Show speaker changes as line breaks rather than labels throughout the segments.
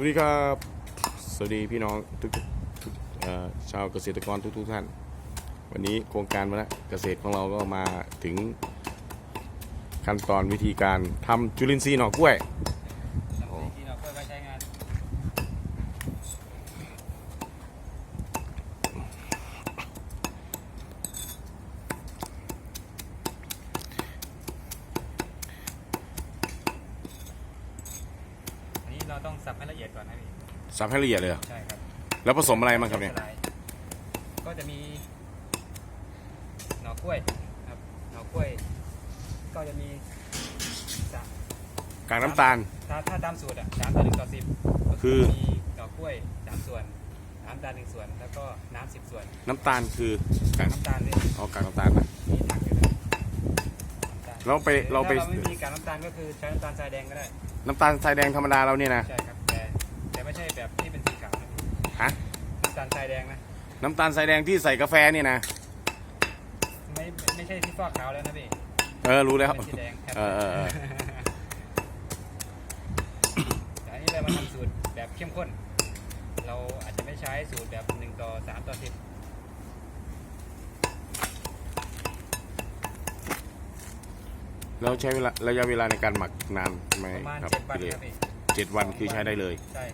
วัสดีครับ สวัสดีพี่น้องทุกชาวเกษตรกรทุกๆท่าน วันนี้โครงการวันละเกษตรของเราก็มาถึงขั้นตอนวิธีการทำจุลินทรีย์หน่อกล้วย
สำหรับที่เราก็ใช้งาน อันนี้เราต้องสับให้ละเอียดก่อนนะพี่
สับให้ละเอียดเลยเหรอ
ใช่ครับ
แล้วผสมอะไรบ้างครับเนี่ย
สลาก็จะมีหน่อกล้วยครับหน่อกล้วย ก็จะมีสาม
กากน้ำตาล
ถ้าถ้าตามสูตรอะสามต่อหนึ่งต่อสิบก็
คือ
มีหน่อกล้วยสามส่วนน้ำตาลหนึ่งส่วน แล้วก็น้ำสิบส่วน
น้ำตาลคือกาก
น้ำตาลด้วย
เอากากน้ำตาลนะ
มีถังอยู่นะน้ำตาล
เราไปเราไป
ถ้เราไม่มีกากน้ำตาลก็คือใช้น้ำตาลทรายแดงก็ได้
น้ำตาลทรายแดงธรรมดาเราเนี่ยนะ
ใช่ครับแต่แต่ ไม่ใช่แบบที่เป็นสีขาวนะ
ฮะ
น้ำตาลทรายแดงนะ
น้ำตาลทรายแดงที่ใส่กาแฟนี่นะ
ไม่ไม่ใช่ที่ฟอกขาวแล้วนะพี่
เออ รู้แล้ว
เป็นสีแดงครับ
เออเออเออ
แต่อันนี้เรามาทำสูตรแบบเข้มข้น เราอาจจะไม่ใช้สูตรแบบหนึ่งต่อสามต่อสิบ
เราใช้เวลาระยะเวลาในการหมักนานไหม
ประมาณ
ครับ
เจ็ดวัน
พี่เล
ครับพี่
เจ็ดวันคือใช้ได้เลย
ใช่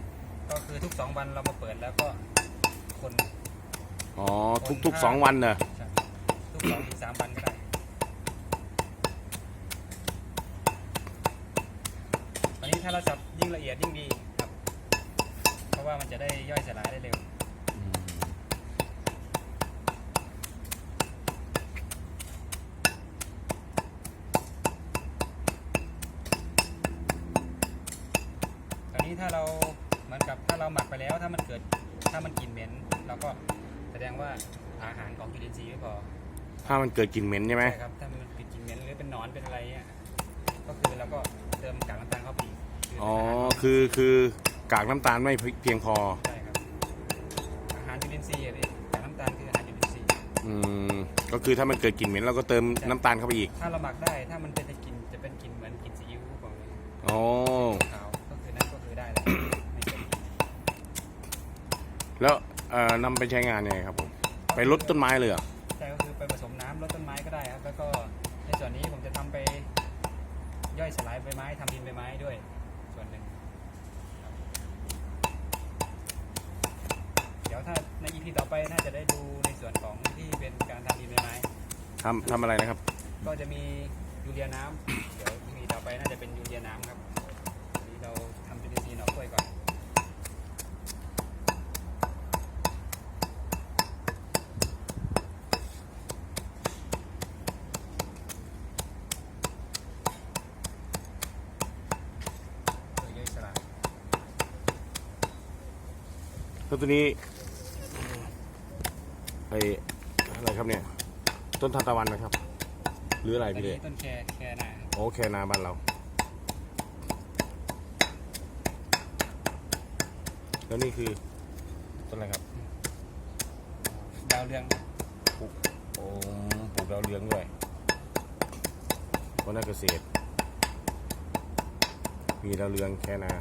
ก็คือทุกสองวันเรามาเปิดแล้วก็คน
อ๋อทุกทุกสองวันเนอะ
ใช่ทุกสองถึงสามวันก็ได้ ตอนนี้ถ้าเราสับยิ่งละเอียดยิ่งดีครับ เพราะว่ามันจะได้ย่อยสลายได้เร็ว ตอนนี้ถ้าเรา เหมือนกับถ้าเราหมักไปแล้วถ้ามันเกิดถ้ามันกลิ่นเหม็นเราก็แสดงว่าอาหารของจุลินทรีย์ไม่พอ
ถ้ามันเกิดกลิ่นเหม็นใช่ไหม
ใช่ครับถ้ามันเป็นกลิ่นเหม็นหรือเป็นหนอนเป็นอะไรเงี้ยก็คือเราก็เติมกากน้ำตาลเข้าไปอีกคือ
อ๋อ
อาหาร
คือคือกากน้ำตาลไม่เพียงพอ
ใช่ครับอาหารจุลินทรีย์อะพี่กากน้ำตาลคืออาหารจุลินทรีย์
อืมก็คือถ้ามันเกิดกลิ่นเหม็นเราก็เติมน้ำตาลเข้าไปอีก
ถ้าเราหมักได้ถ้ามันเป็นกลิ่นจะเป็นกลิ่นเหมือนกลิ่นซีอิ๊วของ
อ๋อ
ขาวก็คือนั่นก็คือได้แล้วไม่เกิน
แล้ว เอ่อนำไปใช้งานยังไงครับผมไปลดต้นไม้เลยเหรอ
ใช่ก็คือไปผสมน้ำลดต้นไม้ก็ได้ครับ แล้วก็ในส่วนนี้ผมจะทำไปย่อยสลายใบไม้ทำดินใบไม้ด้วย ส่วนหนึ่งครับเดี๋ยวถ้าในอีพีต่อไปน่าจะได้ดูในส่วนของที่เป็นการทำดินใบไม้
ทำทำอะไรนะครับ
ก็จะมียูเรียน้ำเดี๋ยวอีพีต่อไปน่าจะเป็นยูเรียน้ำครับอันนี้เราทำจุลินทรีย์หน่อกล้วยก่อน เพื่อย่อยสลาย
แล้ว ตัวนี้ไออะไรครับเนี่ย ต้นทานตะวันนะครับ หรืออะไร
อัน
พี่
นี้
เดช
ต้นแคร์แคร์นาครับ
โอเคนาบ้านเรา แล้วนี่คือต้นอะไรครับ
ดาวเรือง
ปลูกโอ้ปลูกดาวเรืองด้วยวันนักเกษตร มีดาวเรืองแค่นา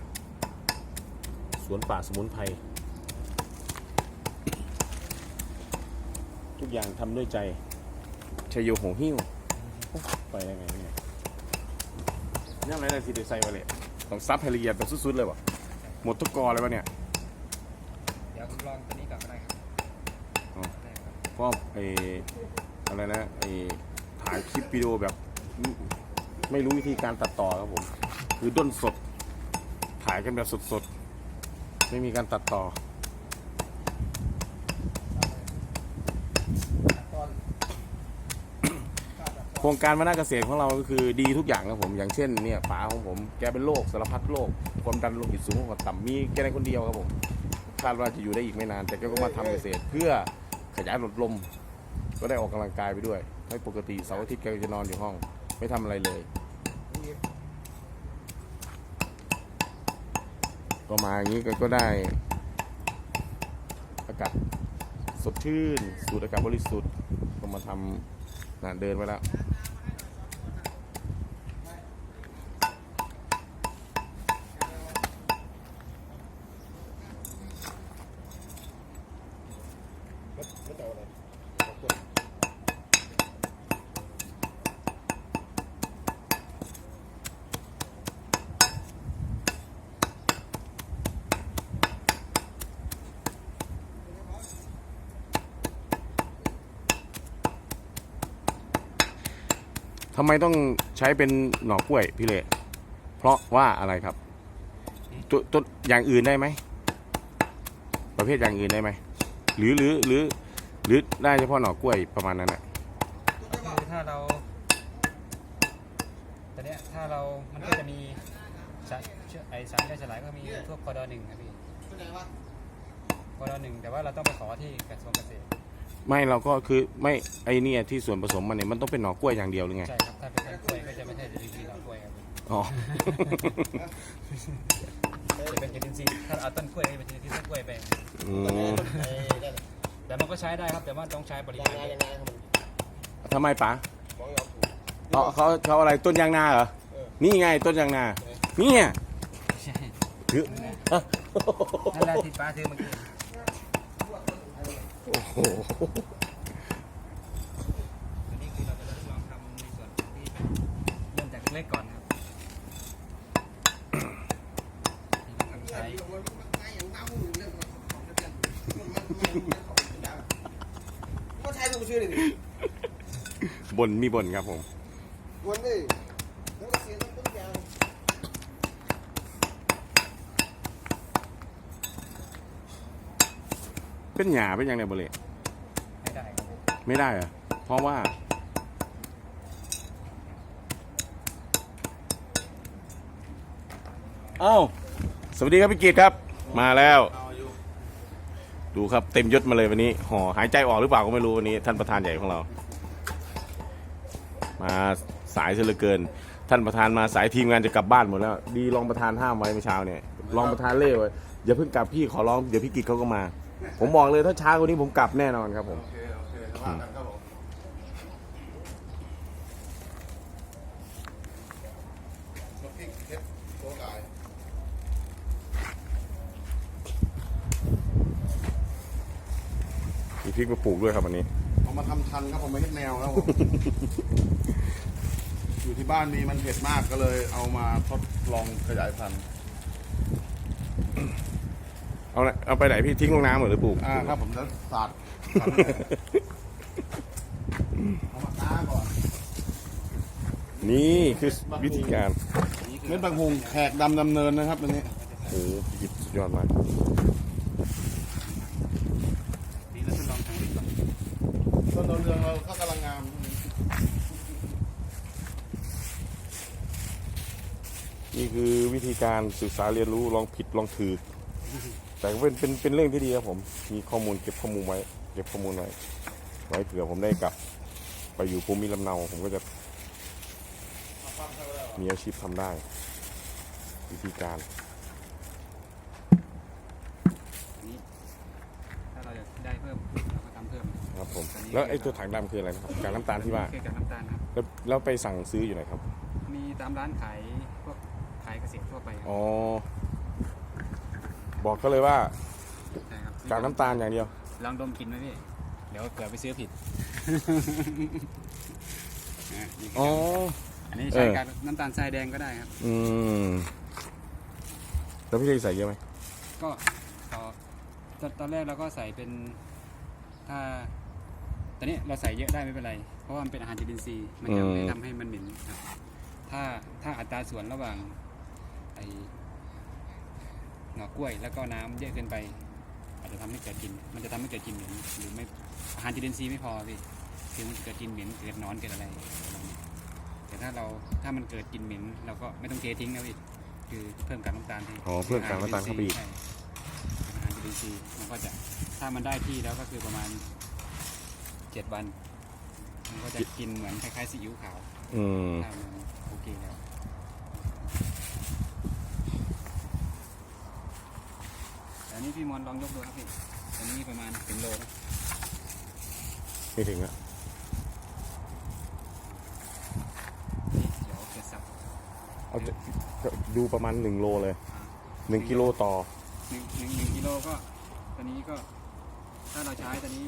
สวนป่าสมุนไพร ทุก อย่างทำด้วยใจชัยโยโหหิ้วโอ้ไปได้ไงเนี่ยยังไงเลยสิเดใส่มาเลยต้องซับให้ละเอียดแบบสุดๆเลยวะหมดทุกกอเลยวะเนี่ย
เดี๋ยวผมลองตัวนี้ก่อนก็ได้ครับ
อ๋อ
ได้ครับ
เพราะไออะไรนะไอถ่ายคลิปวิดีโอแบบไม่ไม่รู้วิธีการตัดต่อครับผม คือด้นสด ถ่ายกันแบบสดๆ ไม่มีการตัดต่อ ครงการวนาเกษตรของเราก็คือดีทุกอย่างครับผม อย่างเช่นเนี่ยป๋าของผมแกเป็นโรคสารพัดโรคความดันโลหิตสูงความต่ำมีแกในคนเดียวครับผมคาดว่าจะอยู่ได้อีกไม่นาน แต่แกก็มาทำเกษตรเพื่อขยายหลอดลม ก็ได้ออกกำลังกายไปด้วยให้ปกติเสาร์อาทิตย์แกก็จะนอนอยู่ห้อง ไม่ทำอะไรเลย ก็มาอย่างนี้ก็กได้ อากาศสดชื่น สูดอากาศบริสุทธิ์ก็มาทำน่ะเดินไปแล้ว ทำไมต้องใช้เป็นหน่อกล้วยพี่เล่เพราะว่าอะไรครับตัวตัวอย่างอื่นได้ไหมประเภทอย่างอื่นได้ไหมหรือหรือหรือหรือได้เฉพาะหน่อกล้วยประมาณนั้นนะ
คือถ้าเราแต่เนี้ยถ้าเรามันก็จะมีสารเชื้อไอสารย่อยสลายก็มีพวกคอดอหนึ่งครับพี่คอดอหนึ่งแต่ว่าเราต้องไปขอที่กระทรวงเกษตร
ไม่เราก็คือไม่ไอเนี่ยที่ส่วนผสมมันเนี่ยมันต้องเป็นหน่อกล้วยอย่างเดียวหรือไง
ใช่ครับถ้าเป็นต้นกล้วยก็จะไม่ใช่จุลินทรีย์หน่อกล้วยครับพี่
อ๋อ
จะเป็นจุลินทรีย์ถ้าเอาต้นกล้วยก็เป็นจุลินทรีย์ต้นกล้วยไป
อืม
แต่มันก็ใช้ได้ครับแต่ว่าต้องใช้ปริมาณเยอะ
ทำไมป๋าเขาเขาเขาอะไรต้นยางนาเหรอนี่ไงต้นยางนานี่ไง
ใช่
ถืออะ
นั่นแหละที่ป้าซื้อเมื่อกี้
โอ้โห
ตัวนี้คือเราจะลองทำในส่วนที่เป็นเริ่มจากเล็กๆก่อนครับนี่ก็ทำใช้
ก็ใช้ดูชื่อหนึ่ง
บนมีบนครับผม
วันนี้แล้วก็เสียต้นยาง
เป็นหยาเป็นยังไงบริ
ไม่ได้ครับ
ไม่ได้เหรอเพราะว่า เอ้า สวัสดีครับพี่กีดครับ มาแล้ว ดูครับเต็มยศมาเลยวันนี้ห่อหายใจออกหรือเปล่าก็ไม่รู้วันนี้ ท่านประธานใหญ่ของเรา มาสายเสียเหลือเกิน ท่านประธานมาสายทีมงานจะกลับบ้านหมดแล้ว ดีรองประธานห้ามไว้เมื่อเช้าเนี่ยรองประธานเล่ไว้อย่าเพิ่งกลับพี่ขอร้องเดี๋ยวพี่กิจเขาก็มา ผมบอกเลยถ้าช้ากว่านี้ผมกลับแน่นอนครับผม
โอเคโอเคว่ากันครับผมนกพริกเพชรโตกาย
มีพริกมาปลูกด้วยครับวันนี้
เอามาทำทันครับผมไม่เห็ดแนวครับผม อยู่ที่บ้านมีมันเผ็ดมากก็เลย เอามาทดลองขยายพันธุ์
เอาละเอาไปไหนพี่ทิ้งลงน้ำเหรอหรือปลูก
อ่าครับผมแล้วสาดเอามาต้าก่อน
นี่คือวิธีการ
เม็ดบางฮุงแขกดำดำเนินนะครับอันนี้
โอ้โหหยิบสุดยอดมาก
นี่เราทดลองทางนี้ก่อน
ต้นดาวเรืองเราก็กำลังงาม
นี่คือวิธีการศึกษาเรียนรู้ลองผิดลองถือ แต่ก็เป็นเป็นเป็นเรื่องที่ดีครับผม มีข้อมูลเก็บข้อมูลไว้ เก็บข้อมูลไว้ ไว้เผื่อผมได้กลับ ไปอยู่ภูมิลำเนา ผมก็จะ มีอาชีพทำได้ วิธีการ
นี้ถ้าเราจะได้เพิ่มเราก็ทำเพิ่ม
ครับผม แล้วไอ้ตัวถังดำคืออะไรนะครับกากน้ำตาลที่ว่า
คือกับน้ำตาลครับ
แล้วแล้วไปสั่งซื้ออยู่ไหนครับ
มีตามร้านขายพวกขายเกษตรทั่วไปครับ
อ๋อ บอกเขาเลยว่า
ใช่ครับ
กากน้ำตาลอย่างเดียว
ลองดมกลินไหมพี่ เดี๋ยวเกิดไปซื้อผิดนะนี่คือ
อ๋อ
อันนี้
เอ
ใช้
อ
กากน้ำตาลทรายแดงก็ได้ครับ
อืมแล้วพี่เคยใส่เยอะไหม
ก็ต่อตอนตอนแรกเราก็ใส่เป็นถ้าตอนนี้เราใส่เยอะได้ไม่เป็นไร เพราะว่ามันเป็นอาหารจุลินทรีย์มันจะไม่ทำให้มันเหม็นครับ ถ้าถ้าอัตราส่วนระหว่างไอ หน่อกล้วยแล้วก็น้ำเยอะเกินไป อาจจะทำให้เกิดกลิ่นมันจะทำให้เกิดกลิ่นเหม็นหรือไม่อาหารจุลินทรีย์ไม่พอพี่คือมันจะเกิดกลิ่นเหม็นเกิดหนอนเกิดอะไรประมาณนี้แต่ถ้าเราถ้ามันเกิดกลิ่นเหม็นเราก็ไม่ต้องเททิ้งนะพี่คือเพิ่มกากน้ำตาลให้
อ๋อเพิ่มกากน้ำตาลเข้าไปอีก
ใช่อาหารจุลินทรีย์มันก็จะถ้ามันได้ที่แล้วก็คือประมาณเจ็ดวันมันก็จะกินเหมือนคล้ายๆซีอิ๊วขาว
อืม
ถ้ามันโอเคแล้วแต่อั นนี้พี่มอนลองยกดูครับพี่อันนี้ประมาณถึงโลนะ
ไม่ถึงอะ
นี่เดี๋ยวเกิดสับ
เอาจะจะดูประมาณหนึ่งโลเลยหนึ่งกิโลต่อ
หนึ่งหนึ่งหนึ่งกิโลก็ตอนนี้ก็ ถ้าเราใช้ตอนนี้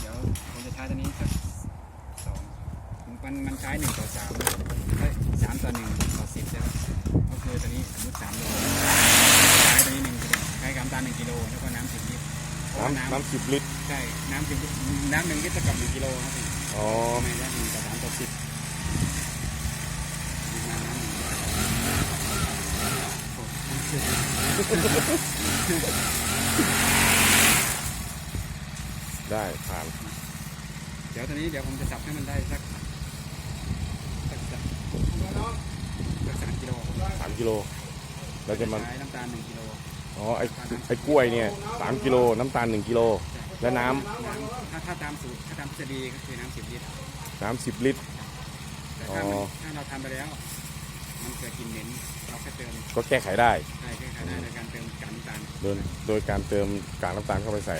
เดี๋ยวผมจะใช้ตอนนี้สักสองมันมันใช้หนึ่งต่อสามเอ้ยสามต่อหนึ่งต่อสิบใช่ไหมก็คือตอนนี้สมมติสามโลใช้ตอนนี้หนึ่งกิโล ใช้กำตาลหนึ่งกิโลแล้วก็น้ำสิบลิตร
น้ำ
น้ำ
สิบลิตร
ใช่น้ำสิบน้ำหนึ่งลิตรเท่ากับหนึ่งกิโลครับพี่
อ๋อ
ไม่ได้หนึ่งต่อสามต่อสิบ
ได้ผ่าน
เดี๋ยวตอนนี้เดี๋ยวผมจะจับให้มันได้สักสักสักสามกิโล
สามกิโลแล้วจะมัน
ใช้น้ำตาลหนึ่งกิโล
อ๋อไอ้ไอ้กล้วยเนี่ยสามกิโลน้ำตาลหนึ่งกิโลและน้ำ
น้ำถ้าถ้าตามสูตรถ้าตามทฤษฎีก็คือน้ำสิบลิตร
น้ำสิบลิตร
แต่ถ้ามัน
อ๋อ
ถ้าเราทำไปแล้ว มันเกิดกลิ่นเหม็นเราแค่เติม
ก็แก้ไขได้
ได้แค่ได้โดยการเติมกากน้ำตาล
โดยโดยการเติมกากน้ำตาลเข้าไปใส่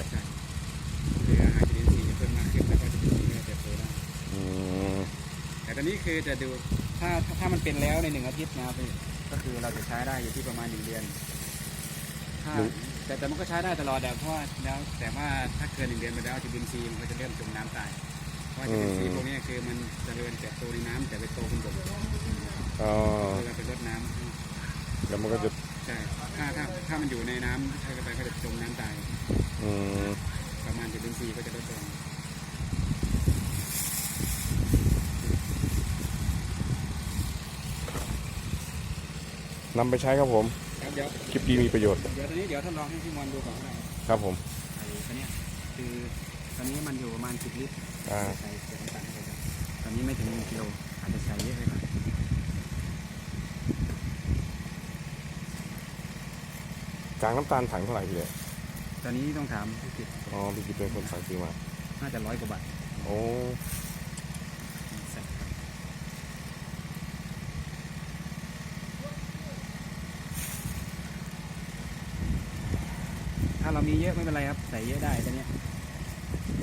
คืออาหารจุลินทรีย์จะเพิ่มมากขึ้นแล้วก็จุลินทรีย์ก็จะเติบโตได้
อืม
แต่ตอนนี้คือจะดูถ้าถ้าถ้ามันเป็นแล้วในหนึ่งอาทิตย์นะครับพี่ก็คือเราจะใช้ได้อยู่ที่ประมาณหนึ่งเดือน ถ้าแต่แต่มันก็ใช้ได้ตลอดแต่เพราะว่าแล้วแต่ว่าถ้าเกินหนึ่งเดือนไปแล้วจุลินทรีย์มันก็จะเริ่มจมน้ำตายเพราะว่าจุลินทรีย์พวกนี้คือมันเจริญเติบโตในน้ำแต่ไปโตเป็นบก
อ๋อ
คือเราไปรดน้ำ
แล้วมันก็จะ
ใช่ถ้าถ้าถ้ามันอยู่ในน้ำใช้ไปก็จะจมน้ำตาย
อืม
ประมาณจุลินทรีย์ก็จะลดลง
นำไปใช้ครับผม
ครับ เดี๋ยว
คลิปดีมีประโยชน์
เดี๋ยวตอนนี้เดี๋ยวทดลองให้พี่มอนดูก่อนว่า
ครับผม
ไอ้ตัวเนี้ยคือตอนนี้มันอยู่ประมาณ10ลิตร
อ่า
ใส่เศษน้ำตาลเข้าไปตอนนี้ไม่ถึง1กิโลอาจจะใส่เยอะไปหน่อย
กากน้ำตาลถังเท่าไหร่พี่เลย
ตอนนี้ต้องถามพี่กิต
อ๋อพี่กิตเป็นคนสั่งซื้อมา
น่าจะร้อยกว่าบาท
โอ้
ใส่ไปถ้า เรามีเยอะไม่เป็นไรครับ ใส่เยอะได้ตัวเนี้ย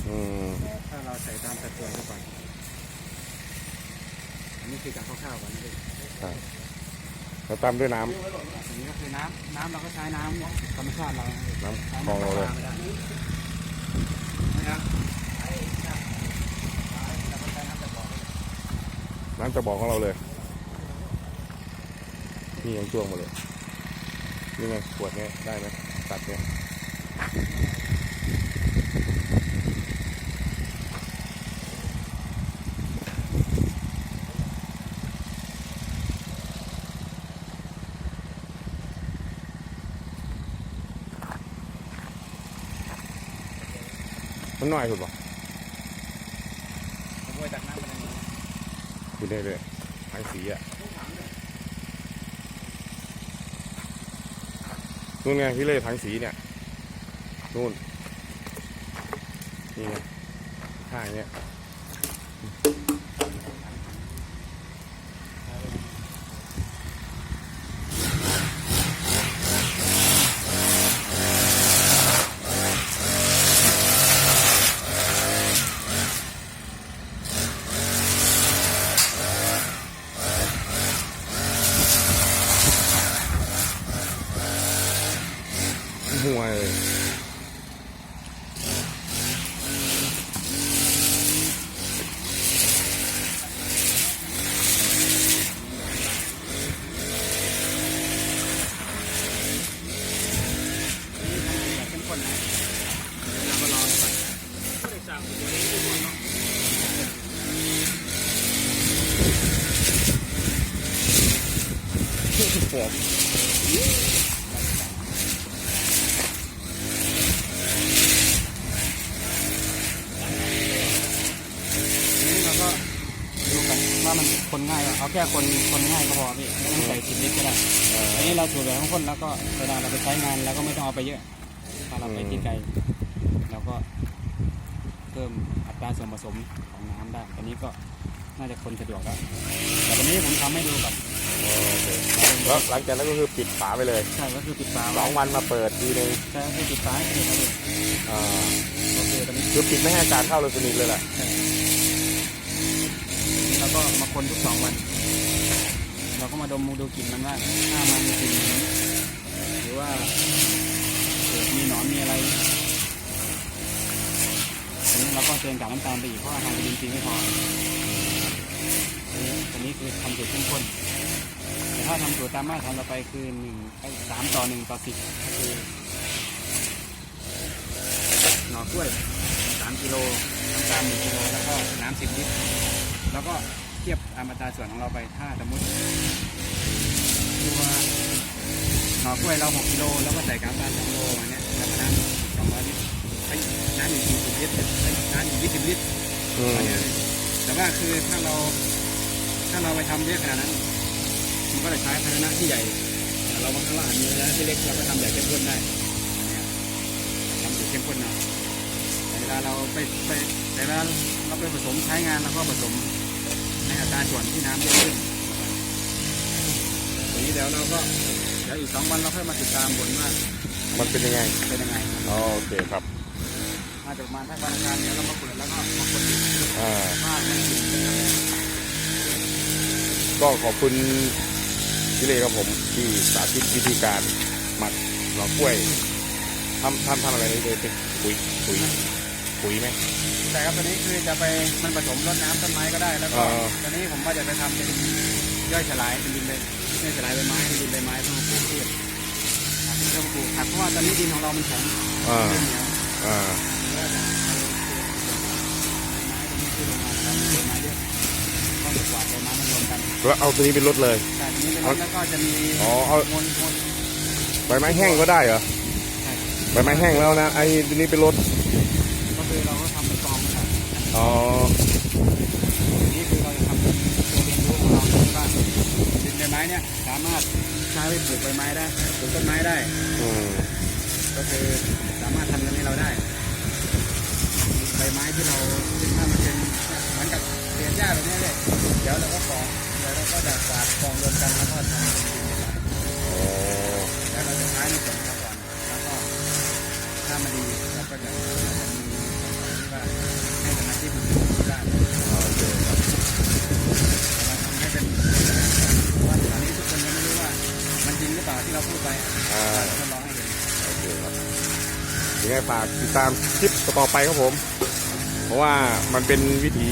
อืม
ถ้าเราใส่ตามสัดส่วนไปก่อนอันนี้คือการคร่าวๆก่อนนะพี่
ครับแล้วตามด้วยน้ำ
อันนี้ก็คือน้ำน้ำเราก็ใช้น้ำธรรมชาติเรา
น้ำ
ใช้
คลองเราเลย
ไม่ได้นะครับเราก็ใช้น้ำจากบ่อได้เลย
น้ำจะบอกของเราเลย นี่ยังจ้วงมาเลย นี่ไงขวดเนี้ยได้ไหมตัดเนี้ย มันน้อยสุดป่ะ
ผมโวยจากน้ำไปเลย
อยู่ได้เลยทั้งสีอะนู่นไงพี่เล่ทั้งสีเนี่ย นู่น นี่ไงข้างเนี้ยห่วย
แบบเข้มข้นนะเราก็ลองก่อน
ผม
ทีนี้เราก็ดูกันว่ามันคนง่ายป่ะเอาแค่คนคนง่ายก็พอพี่ไม่ต้องใส่สิบลิตรก็ได้อันนี้เราสูตรแบบของคนแล้วก็เวลาเราไปใช้งานเราก็ไม่ต้องเอาไปเยอะ ถ้าเราไปที่ไกลเราก็เพิ่มอัตราส่วนผสมของน้ำได้อันนี้ก็น่าจะคนสะดวกแล้วแต่วันนี้ผมทำให้ดูกับ
โอเค แล้วหลังจากนั้นก็คือปิดฝาไปเลย
ใช่ก็คือปิดฝา
ส
ไว้
องวันมาเปิดทีนึง
ใช่ก็คือปิดฝาให้สนิทครับพี่
อ่า
โอเคตอนนี้
คือปิดไม่ให้อากาศเข้าเลยสนิทเลยแหละ
ใช่แล้วก็มาคนทุกสองวัน เราก็มาดมดูกลิ่นมันว่าถ้ามันมีกลิ่นเหม็นหรือว่าเกิดมีหนอนมีอะไรอันนี้เราก็เติมกากน้ำตาลไปอีกเพราะอาหารเป็นจริงๆไม่พออันนี้อันนี้คือทำสูตรเข้มข้นแต่ถ้า ทำสูตรตามมาตรฐานเราไปคือหนึ่งไอ้สามต่อหนึ่งต่อสิบก็คือหน่อกล้วยสามกิโลน้ำตาลหนึ่งกิโลแล้วก็น้ำสิบลิตรแล้วก็เทียบตามอัตราส่วนของเราไปถ้าสมมติตัวหน่อน่อกล้วยเราหกกิโลแล้วก็ใส่กาบานสองโลอันเนี้ยแล้วก็น้ำสองร้อยลิตรไอ้ยน้ำอีกสี่สิบลิตรไอ้ยน้ำอีกยี่สิบลิตร
อืม
แต่ว่าคือถ้าเรา ถ้าเราไปทำเยอะขนาดนั้น มันก็จะใช้ภาชนะที่ใหญ่แต่เราบางครั้งเราอาจมีภาชนะที่เล็กเราก็ทำแบบเข้มข้นได้เนี่ยทำแบบเข้มข้นเอาแต่เวลาเราไปไปแต่เวลาเราไปผสมใช้งานเราก็ผสมในอัตราส่วนที่น้ำเยอะขึ้นทีนี้เดี๋ยวเราก็เดี๋ยวอีกสองวันเราค่อยมาติดตามผลว่า
มันเป็นยังไง
เป็นยังไง
อ๋อโอเคครับ
มาจากประมาณถ้าวันอังคารเดี๋ยวเรามาเปิดแล้วก็มาคนดู
อ่า
ว่ามันเป็นยังไง
ก็ขอบคุณ พี่เล่ครับผมที่สาธิตวิธีการหมักหน่อกล้วยทำทำทำอะไรนี่เลยเป็นปุ๋ยปุ๋ยปุ๋ยไหม
แต่ครับตอนนี้คือจะไปมันผสมรดน้ำต้นไม้ก็ได้แล้วก็
อ่า
ตอนนี้ผมว่าจะไปทำเป็นย่อยสลายเป็นดินใบย่อยสลายใบไม้เป็นดินใบไม้เพื่อมาปลูกพืชครับเพื่อมาปลูกผักเพราะว่าตอนนี้ดินของเรามันแข็ง
อ่า
เหนียว
อ่า
แล้วก็เอา กวาดใบไม้มารวมกัน
แล้วเอาตัวนี้เป็นรถเลย
แต่ทีนี้เป็นรถแล้วก็จะมี
อ๋อเอา
มนมน
ใบไม้แห้งก็ได้เหรอ
ใช่
ใบไม้แห้งแล้วนะไอ้ตัวนี้เป็นรถ
ก็คือเราก็ทำเป็นกองนะครับ
อ๋อ
นี่คือเราจะทำเป็นตัวเรียนรู้ของเราที่ว่าดินใบไม้เนี่ยสามารถใช้ไปปลูกใบไม้ได้ปลูกต้นไม้ได้
อืม
ก็คือสามารถทำกันให้เราได้ใบไม้ที่เราซึ่งถ้ามันเป็นเหมือนกับ เศษหญ้าแบบนี้เลยเดี๋ยวเราก็กองเดี๋ยวเราก็จะกวาดกองรวมกันแล้วก็ทำเป็นดินใบไม้
อ๋อ
แล้วเราจะใช้ในส่วนของเราก่อนแล้วก็ถ้ามันดีเราก็จะจะมีที่ว่าให้สมาชิกมันรู้ได้
โอเคครับ
เราทำให้เป็นว่าตอนนี้ทุกคนยังไม่รู้ว่า มันจริงหรือเปล่าที่เราพูดไป
อ่า
เราทดลองให้เห็น
โอเคครับยังไงฝากติดตามคลิปต่อไปครับผม เพราะว่ามันเป็นวิถี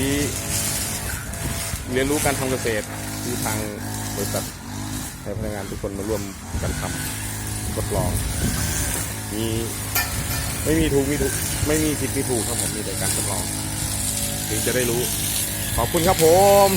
เรียนรู้การทำเกษตรที่ทางบริษัทให้พนักงานทุกคนมาร่วมกันทำทดลอง มีไม่มีถูกมีถูกไม่มีผิดมีถูกครับผมมีแต่การทดลองถึงจะได้รู้ ขอบคุณครับผม